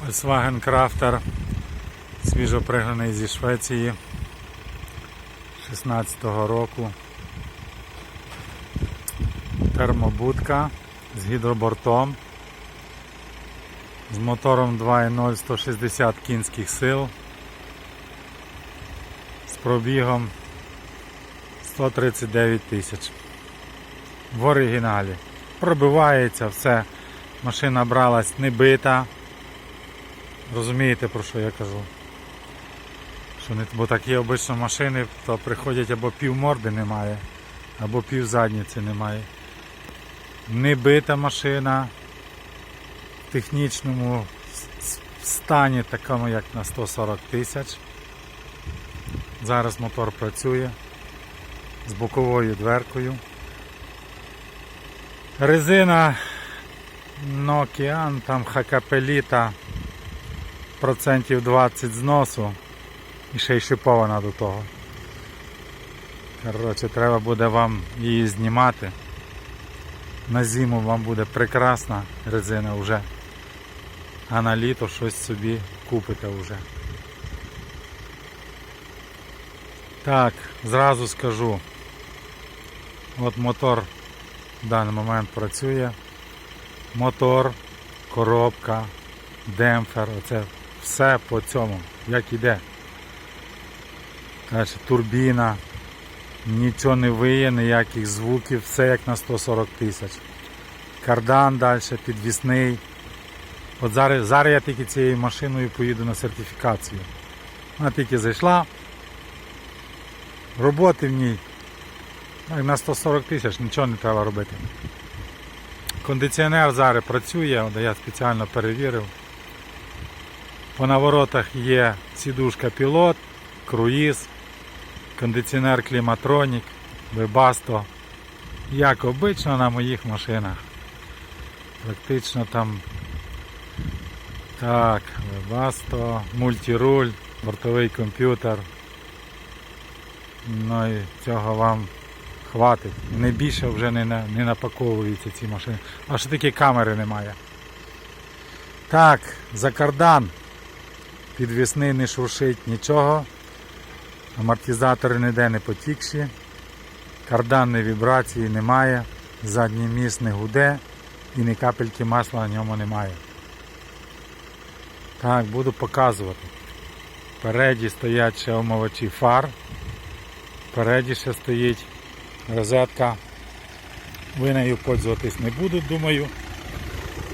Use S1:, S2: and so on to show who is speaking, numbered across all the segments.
S1: Volkswagen Crafter свіжо пригнаний зі Швеції 16-го року. Термобудка з гідробортом. З мотором 2.0 160 кінських сил. З пробігом 139 тисяч. В оригіналі. Пробивається все. Машина бралась не бита. Розумієте про що я кажу? Що не, бо такі обично машини, то приходять або пів морди немає, або пів задніці немає. Не бита машина в технічному стані, такому як на 140 тисяч. Зараз мотор працює з боковою дверкою. Резина Nokian, там Хакапеліта процентів 20 зносу і ще й шипована до того. Коротше, треба буде вам її знімати. На зиму вам буде прекрасна резина вже. А на літо щось собі купите вже. Так, зразу скажу. От мотор в даний момент працює. Мотор, коробка, демпфер, оце все по цьому, як іде. Турбіна, нічого не виє, ніяких звуків, все як на 140 тисяч. Кардан далі, підвісний. От зараз, зараз я тільки цією машиною поїду на сертифікацію. Вона тільки зайшла. Роботи в ній на 140 тисяч нічого не треба робити. Кондиціонер зараз працює, я спеціально перевірив. По наворотах є сідушка пілот, круїз, кондиціонер кліматронік, вебасто. Як обично на моїх машинах. Практично там так, вебасто, мультируль, бортовий комп'ютер. Ну і цього вам хватить. Не більше вже не, на- не напаковуються ці машини. А що такі камери немає. Так, за кардан. Підвісний не шуршить нічого. Амортизатори ніде не потікші. Карданної вібрації немає. Задній міст не гуде і ні капельки масла на ньому немає. Так, буду показувати. Впереді стоять ще омивачі фар. Впереді ще стоїть розетка. Ви нею пользуватись не будуть, думаю.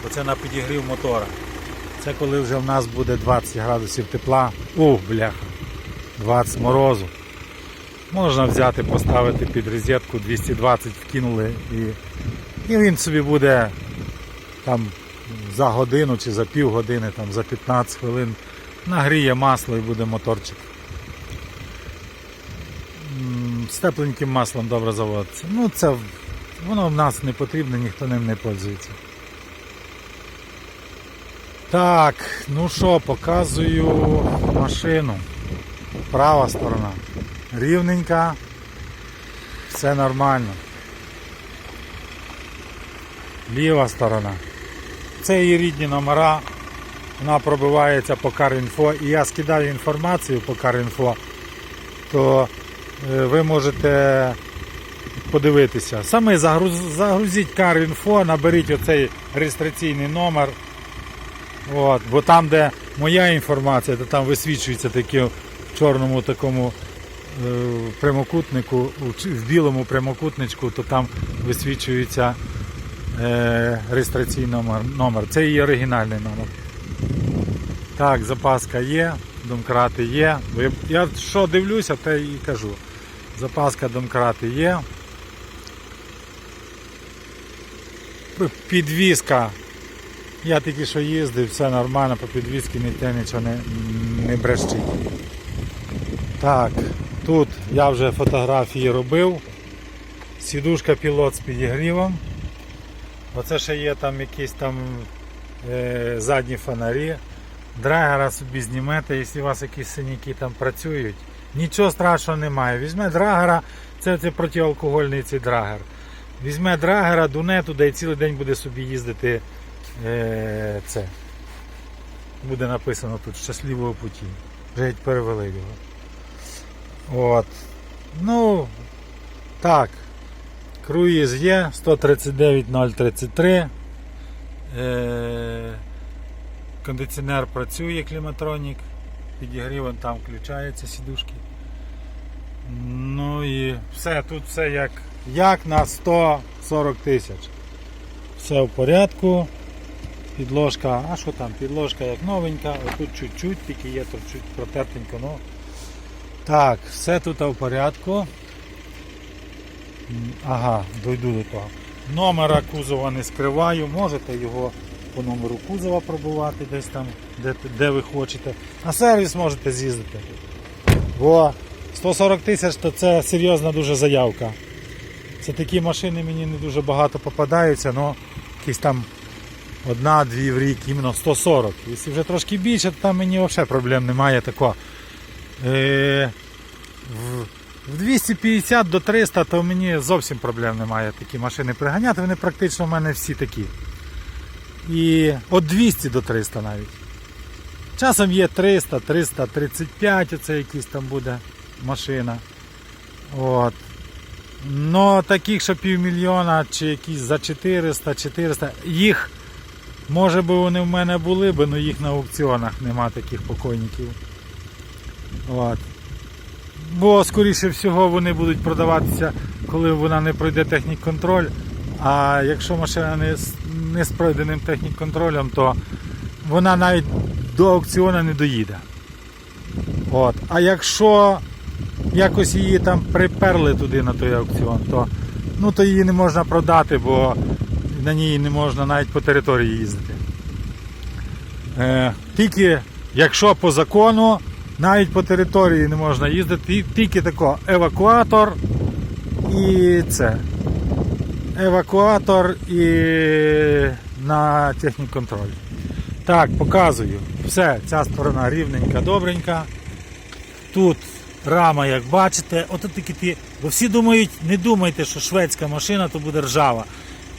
S1: Бо це на підігрів мотора. Це коли вже в нас буде 20 градусів тепла. Ух, бляха. 20 морозу. Можна взяти, поставити під розетку 220 вкинули і, і він собі буде там за годину чи за пів години, там, за 15 хвилин нагріє масло і буде моторчик. З тепленьким маслом добре заводиться. Ну це воно в нас не потрібно, ніхто ним не пользується. Так, ну що, показую машину. Права сторона. Рівненька. Все нормально. Ліва сторона. Це її рідні номера. Вона пробивається по Карінфо. І я скидаю інформацію по Карінфо, то е, ви можете подивитися. Саме загруз, загрузіть Карінфо, наберіть оцей реєстраційний номер. От, бо там, де моя інформація, то там висвічується таке в чорному такому е, прямокутнику, в білому прямокутничку, то там висвічується е, реєстраційний номер, номер. Це її оригінальний номер. Так, запаска є, домкрати є. Я- Я що дивлюся, те і кажу. Запаска домкрати є. Підвізка. Я тільки що їздив, все нормально, по підвізці ніде нічого не, не брещить. Так, тут я вже фотографії робив. Сідушка пілот з підігрівом. Оце ще є там якісь там е, задні фонарі. Драгера собі знімете, якщо у вас якісь синяки там працюють. Нічого страшного немає. Візьме драгера, це, це протиалкогольний цей драгер. Візьме драгера, дуне туди і цілий день буде собі їздити е, це. буде написано тут щасливого путі. Геть перевели його. От. Ну, так. Круїз є 139.033. Е, кондиціонер працює, кліматронік. підігріван, там включається сідушки. Ну і все, тут все як, як на 140 тисяч. Все в порядку. Підложка, а що там? Підложка як новенька, отут чуть-чуть, тільки є тут чуть протертенько. Ну. Так, все тут в порядку. Ага, дойду до того. Номера кузова не скриваю, можете його по номеру кузова пробувати десь там, де, де ви хочете. На сервіс можете з'їздити. Бо 140 тисяч то це серйозна дуже заявка. Це такі машини мені не дуже багато попадаються, але якісь там одна-дві в рік, іменно 140. Якщо вже трошки більше, то там мені взагалі проблем немає такого. Е, в, в 250 до 300 то мені зовсім проблем немає такі машини приганяти, вони практично в мене всі такі. І від 200 до 300 навіть. Часом є 300, 335, оце якийсь там буде машина. От. Но таких, що півмільйона чи якісь за 400, 400, їх, може би вони в мене були б, але їх на аукціонах нема таких покойників. От. Бо, скоріше всього, вони будуть продаватися, коли вона не пройде технік-контроль. А якщо машина не, з- не з пройденим технік-контролем, то вона навіть до аукціону не доїде. От. А якщо якось її там приперли туди на той аукціон, то, ну, то її не можна продати, бо на ній не можна навіть по території їздити. Е, тільки якщо по закону, навіть по території не можна їздити, тільки тако евакуатор і це. Евакуатор і на технік-контроль. Так, показую. Все, ця сторона рівненька, добренька. Тут рама, як бачите, ото такі ті. Бо всі думають, не думайте, що шведська машина то буде ржава.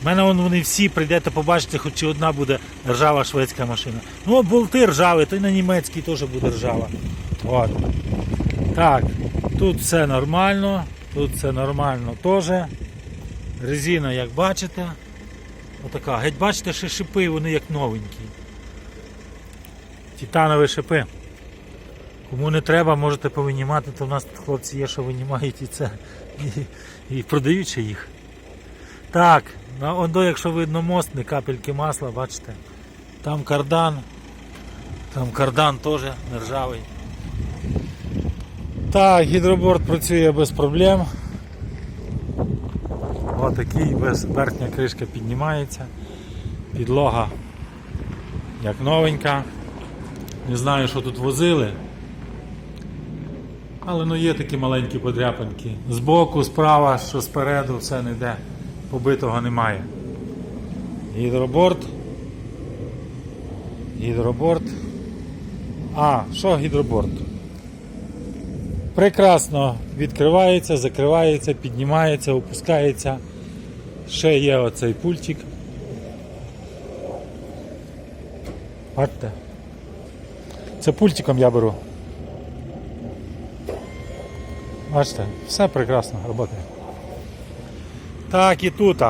S1: У мене вон вони всі прийдете, побачите, хоч і одна буде ржава шведська машина. Ну, болти ржаві, то й на німецькій теж буде ржава. От. Так, тут все нормально, тут все нормально теж. Резина, як бачите, отака. Геть бачите, ще шипи, вони як новенькі. Титанові шипи. Кому не треба, можете повинімати, то в нас тут хлопці є, що винімають і це. І, і продають ще їх. Так, на ондо, якщо видно мост, не капельки масла, бачите. Там кардан. Там кардан теж не ржавий. Так, гідроборд працює без проблем. Отакий, без верхня кришка піднімається. Підлога як новенька. Не знаю, що тут возили. Але ну є такі маленькі подряпинки. Збоку, справа, що спереду, все не йде. Побитого немає. Гідроборд. Гідроборд. А, що гідроборд? Прекрасно відкривається, закривається, піднімається, опускається. Ще є оцей пультик. Бачите? Це пультиком я беру. Бачите, все прекрасно працює. Так і тут.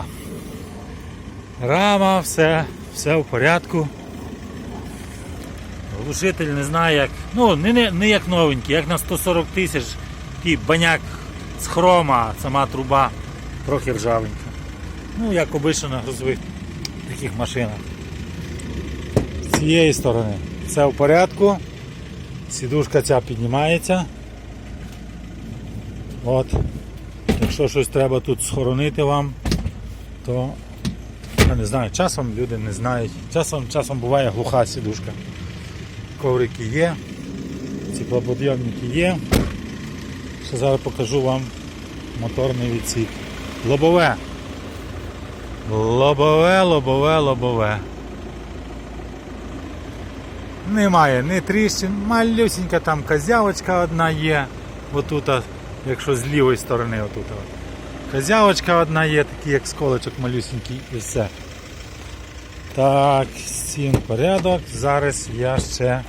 S1: Рама, все, все в порядку. Глушитель не знаю як. Ну, не, не, не як новенький, як на 140 тисяч, такий баняк з хрома, сама труба трохи ржавенька. Ну, як обично на грузових таких машинах. З цієї сторони все в порядку. Сідушка ця піднімається. От. Якщо щось треба тут схоронити вам, то я не знаю, часом люди не знають. Часом, часом буває глуха сідушка. Коврики є, ціклоподйомники є. Ще зараз покажу вам моторний відсік. Лобове. Лобове, лобове, лобове. Немає ні тріщин, малюсінька там козявочка одна є. Отут, якщо з лівої сторони отут. от. Козявочка одна є, такий як сколочок малюсінький і все. Так, стін порядок. Зараз я ще.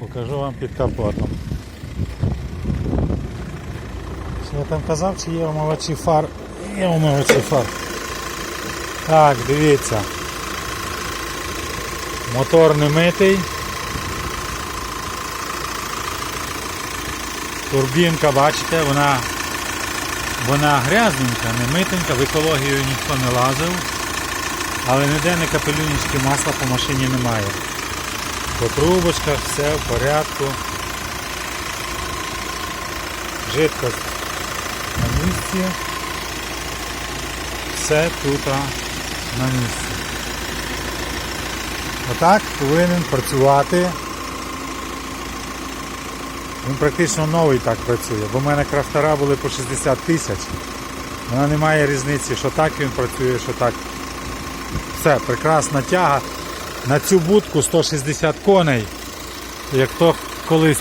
S1: Покажу вам під капотом. Що я там казав, чи є омивачі фар? Є омивачі фар. Так, дивіться. Мотор не митий. Турбінка, бачите, вона, вона грязненька, не митенька, в екологію ніхто не лазив, але ніде не капелюнічки масла по машині немає. По трубочках все в порядку. Жидкость на місці. Все тут на місці. Отак повинен працювати. Він практично новий так працює, бо в мене крафтера були по 60 тисяч. Вона не має різниці, що так він працює, що так. Все, прекрасна тяга. На цю будку 160 коней. Як хто колись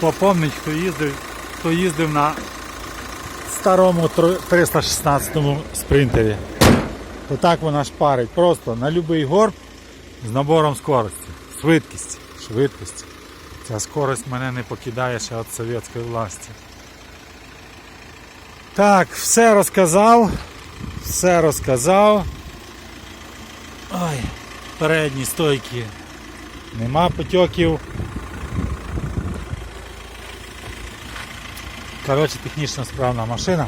S1: попомнить, хто їздив, хто їздив на старому 316 спринтері. То так вона шпарить. Просто на будь-який горб з набором скорості. Швидкість. Швидкість. Ця скорость мене не покидає ще від совєтської власті. Так, все розказав. Все розказав. Ой, передні стойки. Нема потьоків. Коротше, технічно справна машина.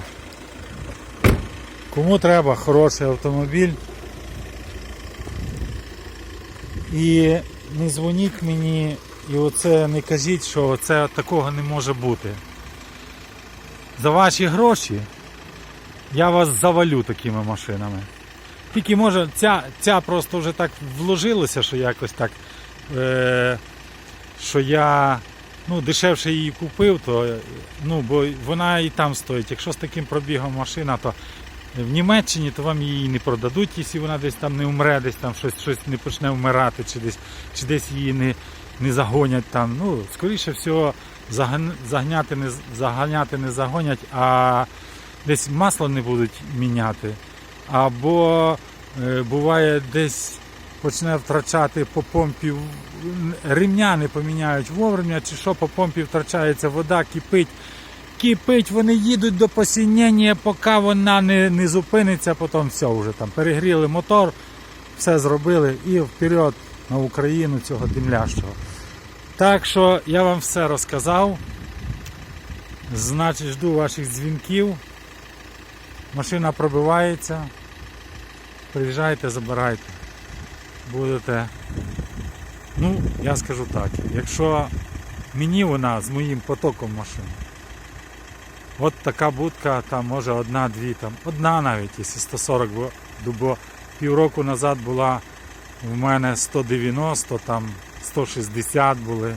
S1: Кому треба хороший автомобіль. І не дзвоніть мені і оце не кажіть, що це такого не може бути. За ваші гроші я вас завалю такими машинами. Тільки може ця, ця просто вже так вложилася, що якось так, е, що я ну, дешевше її купив, то ну, бо вона і там стоїть. Якщо з таким пробігом машина, то в Німеччині то вам її не продадуть, якщо вона десь там не умре, десь там щось, щось не почне вмирати, чи десь, чи десь її не, не загонять там. Ну, скоріше всього, загняти не, заганяти не загонять, а десь масло не будуть міняти. Або е, буває десь почне втрачати по помпі ремня не поміняють вовремя, чи що по помпі втрачається вода, кипить. Кипить, вони їдуть до посінення, поки вона не, не зупиниться, потім все вже там перегріли мотор, все зробили і вперед на Україну цього димлящого. Так що я вам все розказав. Значить, жду ваших дзвінків. Машина пробивається. Приїжджайте, забирайте. Будете. Ну, я скажу так, якщо мені вона з моїм потоком машин. От така будка, там може одна-дві, там одна навіть, якщо 140, бо, бо півроку назад була в мене 190, там 160 були.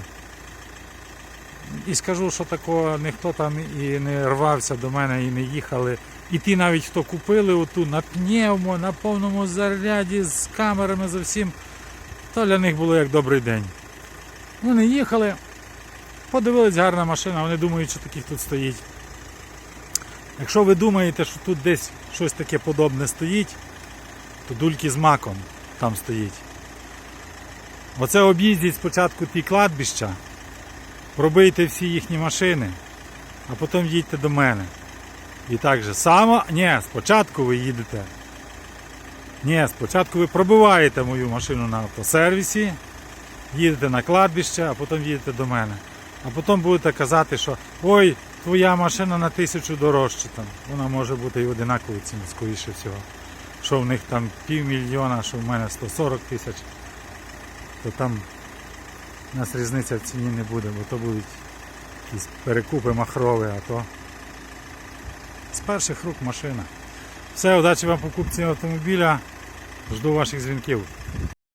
S1: І скажу, що такого ніхто там і не рвався до мене і не їхали. І ті навіть хто купили оту на пневмо, на повному заряді з камерами з усім, то для них було як добрий день. Вони їхали, подивились, гарна машина, вони думають, що таких тут стоїть. Якщо ви думаєте, що тут десь щось таке подобне стоїть, то дульки з маком там стоїть. Оце об'їздіть спочатку ті кладбища, пробийте всі їхні машини, а потім їдьте до мене. І так же само, ні, спочатку ви їдете. Ні, спочатку ви пробиваєте мою машину на автосервісі, їдете на кладбище, а потім їдете до мене. А потім будете казати, що ой, твоя машина на тисячу дорожче там. Вона може бути і одинакової ціни, скоріше всього. Що в них там півмільйона, що в мене 140 тисяч, то там у нас різниця в ціні не буде, бо то будуть якісь перекупи махрові, а то з перших рук машина. Все, удачі вам покупці автомобіля. Жду ваших дзвінків.